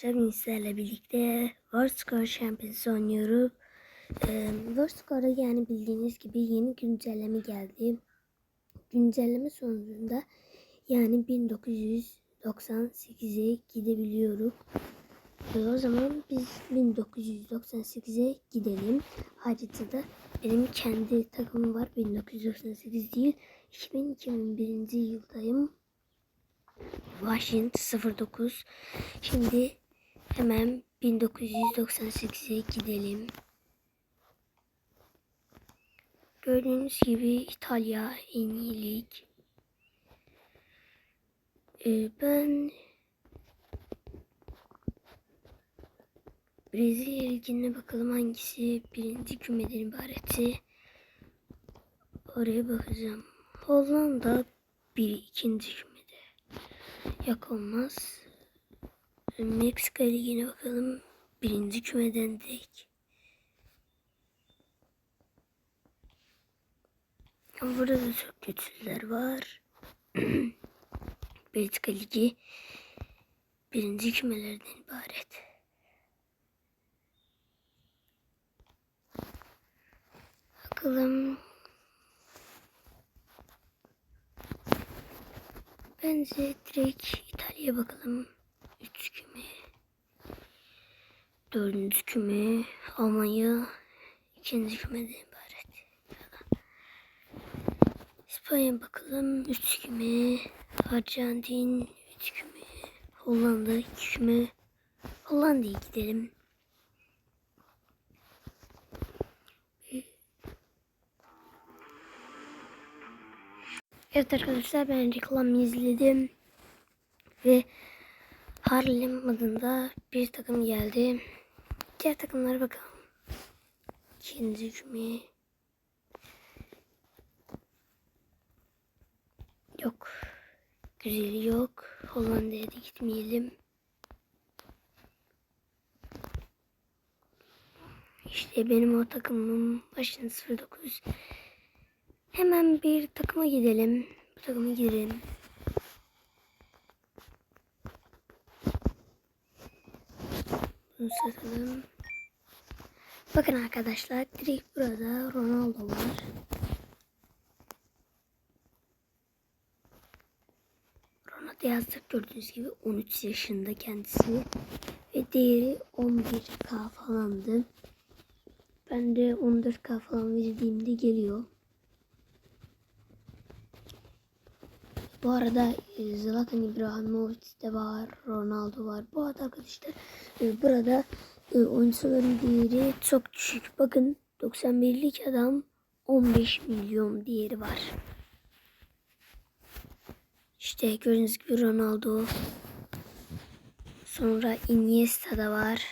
Sizlerle birlikte World Score Champions oynuyoruz. Ee, World Score'a yani bildiğiniz gibi yeni güncelleme geldi. Güncelleme sonucunda yani 1998'e gidebiliyoruz. Ee, o zaman biz 1998'e gidelim. Haritada benim kendi takımım var. 1998 değil. 2001 yıldayım. Washington 09. Şimdi hemen 1998'e gidelim. Gördüğünüz gibi İtalya en iyi lig. Ee, ben Brezilya ligine bakalım hangisi birinci kümeden ibareti. Oraya bakacağım. Hollanda bir ikinci kümede. Yok olmaz. Meksika ligine bakalım. Birinci kümeden direkt. Burada da çok kötüler var. Belçika ligi birinci kümelerden ibaret. Bakalım. Bence direkt İtalya'ya bakalım. Üç küme. Dördüncü küme. Almanya. ikinci kümeden ibaret. İspanya bakalım. Üç küme. Arjantin. Üç küme. Hollanda. iki küme. Hollanda'ya gidelim. Evet arkadaşlar ben reklamı izledim. Ve Harlem adında bir takım geldi. Diğer takımlara bakalım. İkinci küme. Yok. Güzeli yok. Hollanda'ya da gitmeyelim. İşte benim o takımım başın 09. Hemen bir takıma gidelim. Bu takıma girelim. Bunu satalım. Bakın arkadaşlar direkt burada Ronaldo var. Ronaldo yazdık gördüğünüz gibi 13 yaşında kendisi. Ve değeri 11k falandı. Ben de 14k falan verdiğimde geliyor. Bu arada e, Zlatan İbrahimovic de var, Ronaldo var. Bu arada arkadaşlar e, burada e, oyuncuların değeri çok düşük. Bakın 91'lik adam 15 milyon değeri var. İşte gördüğünüz gibi Ronaldo. Sonra Iniesta da var.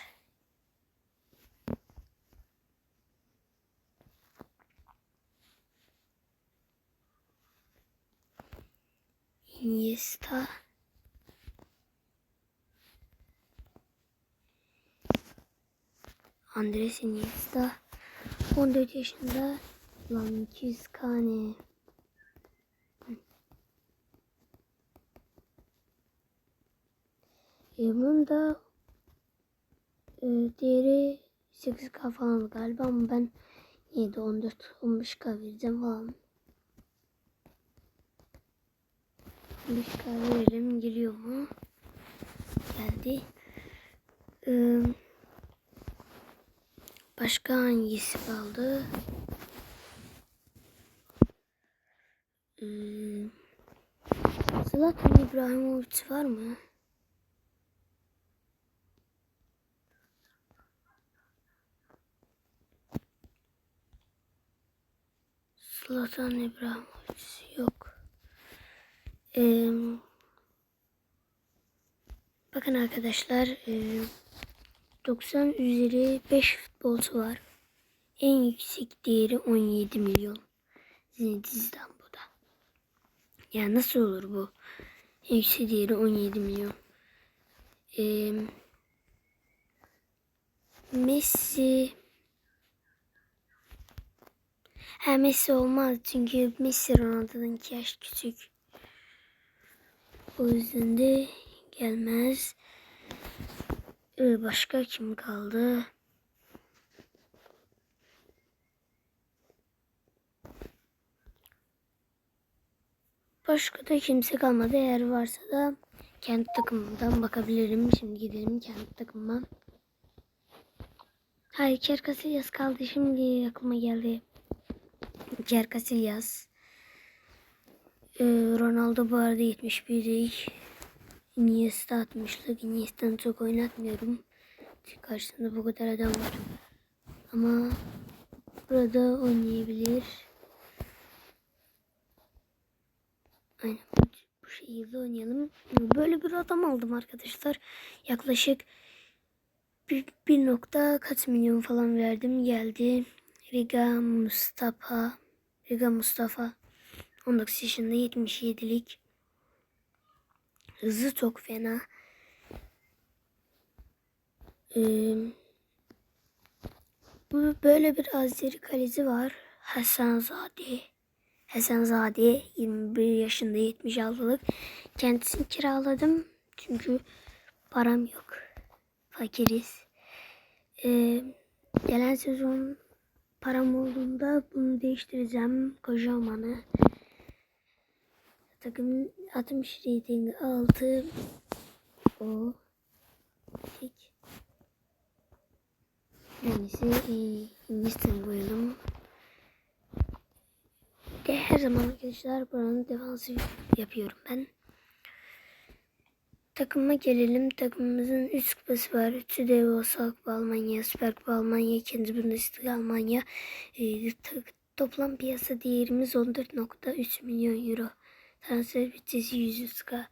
Iniesta. Andres Iniesta. 14 yaşında. Lan 200 kane. E, bunun da e, değeri 8k falan galiba ama ben yine de 14 15k vereceğim falan. 15k verelim geliyor mu? Geldi. Ee, başka hangisi kaldı? Ee, Zlatan İbrahimovic var mı? Zlatan İbrahimovic yok. Ee, bakın arkadaşlar e, 90 üzeri 5 futbolcu var. En yüksek değeri 17 milyon. Zinedine bu da. Ya nasıl olur bu? En yüksek değeri 17 milyon. Ee, Messi Ha Messi olmaz çünkü Messi Ronaldo'dan 2 yaş küçük. O yüzden de gelmez. Ee, başka kim kaldı? Başka da kimse kalmadı. Eğer varsa da kendi takımımdan bakabilirim. Şimdi gidelim kendi takımıma. Hayır Iker Casillas kaldı. Şimdi aklıma geldi. Iker Casillas. Ee, Ronaldo bu arada 71'lik. Iniesta 60'lık. Iniesta'nı çok oynatmıyorum. Çünkü Karşısında bu kadar adam var. Ama burada oynayabilir. Aynen bu, bu şekilde oynayalım. Böyle bir adam aldım arkadaşlar. Yaklaşık bir, bir nokta kaç milyon falan verdim geldi. Riga Mustafa. Riga Mustafa. 19 yaşında 77'lik. Hızı çok fena. Ee, böyle bir Azeri kaleci var. Hasanzade. Hasanzade 21 yaşında 76'lık. Kendisini kiraladım. Çünkü param yok. Fakiriz. Ee, gelen sezon param olduğunda bunu değiştireceğim. Kocamanı. Takım 60 rating 6 o tek Neyse Hindistan'ı koyalım. De her zaman arkadaşlar buranın defansı yapıyorum ben. Takıma gelelim. Takımımızın 3 kupası var. 3'ü de UEFA Kupa Almanya, Süper Kupa Almanya, 2. Bundesliga Almanya. E, toplam piyasa değerimiz 14.3 milyon euro. Transfer bütçesi 100 k.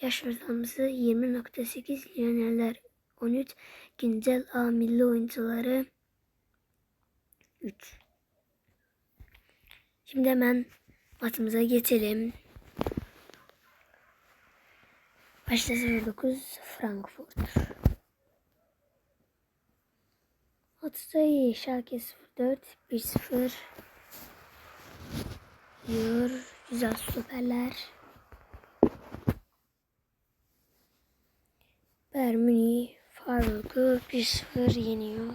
Yaş ortalaması 20.8 Liyoneller 13. Güncel A milli oyuncuları 3. Şimdi hemen matımıza geçelim. Başta 09 Frankfurt. Otuzayı Schalke 04 1-0 diyor. Güzel stoperler. Bayern Münih Faruk'u 1-0 yeniyor.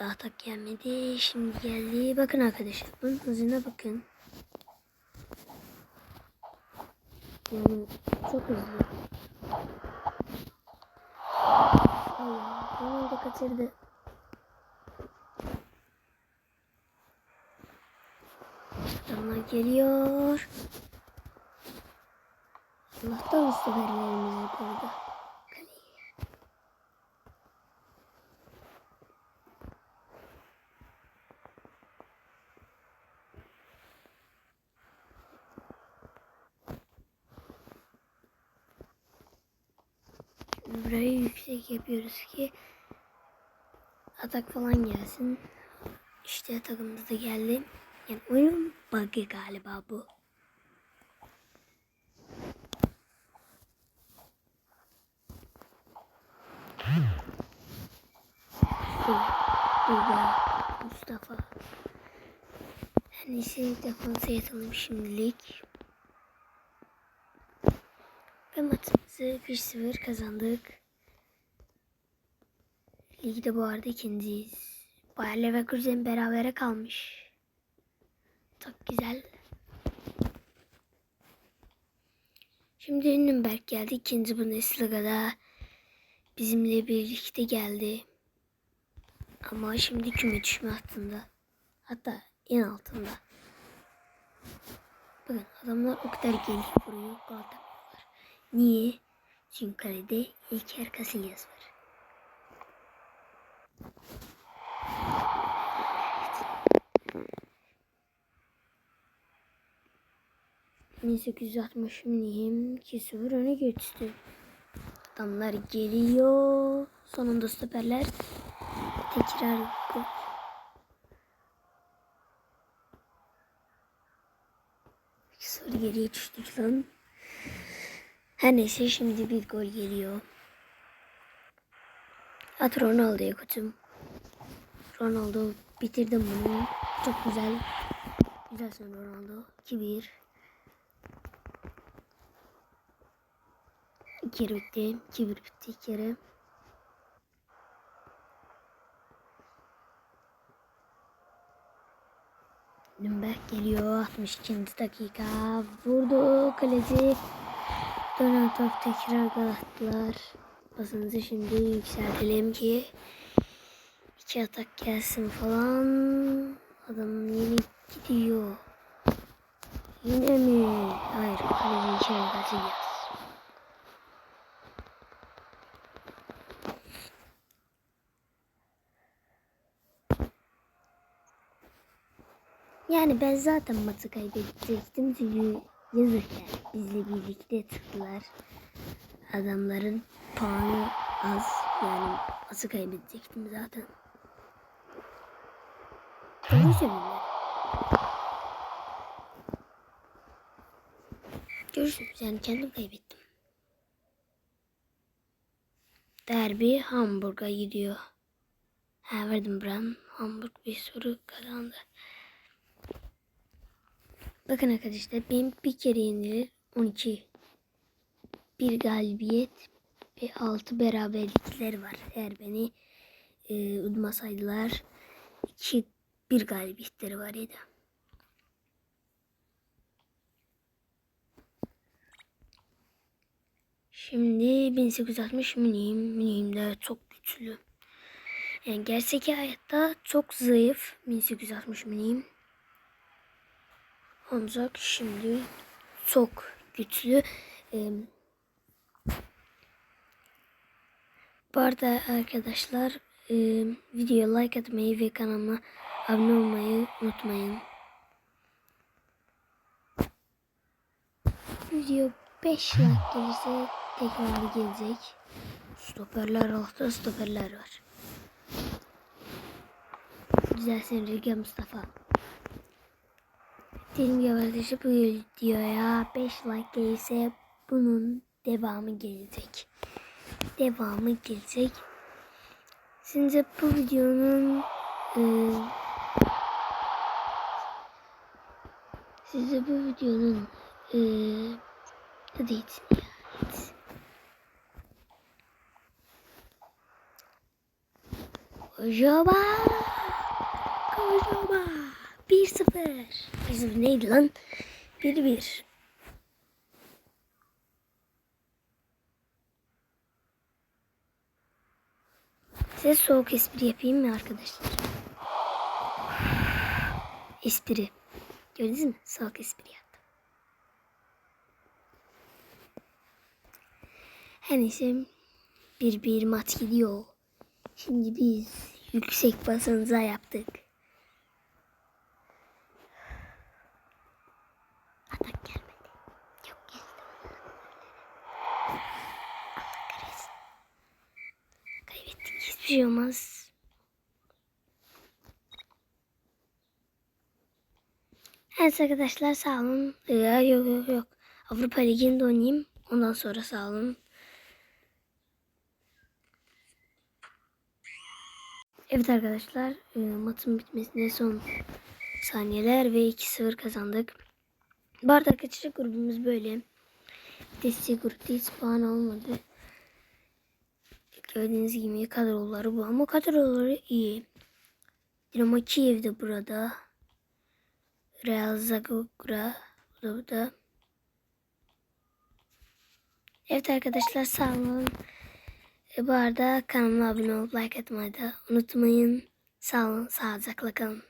Daha tak gelmedi. Şimdi geldi. Bakın arkadaşlar. Bunun hızına bakın. Yani çok hızlı. Allah. Ronaldo kaçırdı. Adamlar geliyor. Allah'tan severlerimizi burada. Burayı yüksek yapıyoruz ki atak falan gelsin. İşte takımımız da geldi. Yani oyun bug'ı galiba bu. Mustafa. En iyisi defansa yatalım şimdilik. Ve maçımızı 1-0 kazandık. Ligde bu arada ikinciyiz. Bayer Leverkusen berabere kalmış. Çok güzel. Şimdi Nürnberg geldi. ikinci Bundesliga'da bizimle birlikte geldi. Ama şimdi küme düşme hattında. Hatta en altında. Bakın adamlar o kadar geliyor vuruyor. Gol. Niye? Çünkü kalede İlker Casillas var. 1860 miliyim 2-0 öne geçti. Adamlar geliyor. Sonunda stoperler. Tekrar gol. Sonra geriye düştük lan. Her neyse şimdi bir gol geliyor. At Ronaldo'ya koçum. Ronaldo bitirdim bunu. Çok güzel. Güzelsin Ronaldo. 2-1. İki kere bitti. İki bir bitti kere. Nürnberg geliyor. 62. dakika. Vurdu. Kaleci. Dönen top tekrar gol attılar. Basınızı şimdi yükseltelim ki iki atak gelsin falan. Adam yeni gidiyor. Yine mi? Hayır. Kaleci içeri kaçacağız. Yani ben zaten maçı kaybedecektim çünkü yazık yani bizle birlikte çıktılar. Adamların puanı az yani maçı kaybedecektim zaten. Doğru söylüyorum. Görürsünüz yani kendim kaybettim. Derbi Hamburg'a gidiyor. Ha verdim Bram. Hamburg bir soru kazandı. Bakın arkadaşlar benim bir kere yenilir 12 bir galibiyet ve 6 beraberlikler var. Eğer beni e, udmasaydılar 2 bir galibiyetleri var ya da. Şimdi 1860 Münih'im. Münih'im de çok güçlü. Yani gerçek hayatta çok zayıf 1860 Münih'im. Ancak şimdi çok güçlü. Ee, bu arada arkadaşlar e, videoya like atmayı ve kanalıma abone olmayı unutmayın. Video 5 like gelirse tekrar gelecek. Stoperler altta stoperler var. Güzel sen Mustafa. Gibi arkadaşlar bu videoya 5 like gelirse bunun devamı gelecek. Devamı gelecek. Sizce bu videonun e, size bu videonun e, hadi gitsin ya. gitsin. Kocaman. Kocaman. 1-0. 1-0 neydi lan? 1-1. Size soğuk espri yapayım mı arkadaşlar? Espri. Gördünüz mü? Soğuk espri yaptım. Her neyse bir bir maç gidiyor. Şimdi biz yüksek basınıza yaptık. Atak gelmedi. Yok geldi. Allah kahretsin. Olmaz. Evet arkadaşlar sağ olun. Ee, yok yok yok. Avrupa Ligi'nde oynayayım. Ondan sonra sağ olun. Evet arkadaşlar e, maçın bitmesine son saniyeler ve 2-0 kazandık. Bu arada arkadaşlar grubumuz böyle. Destek grupta hiç puan olmadı. Gördüğünüz gibi kadroları bu ama kadroları iyi. Dinamo Kiev de burada. Real Zagora bu da burada. Evet arkadaşlar sağ olun. E, bu arada kanalıma abone olup like atmayı da unutmayın. Sağ olun, sağlıcakla kalın.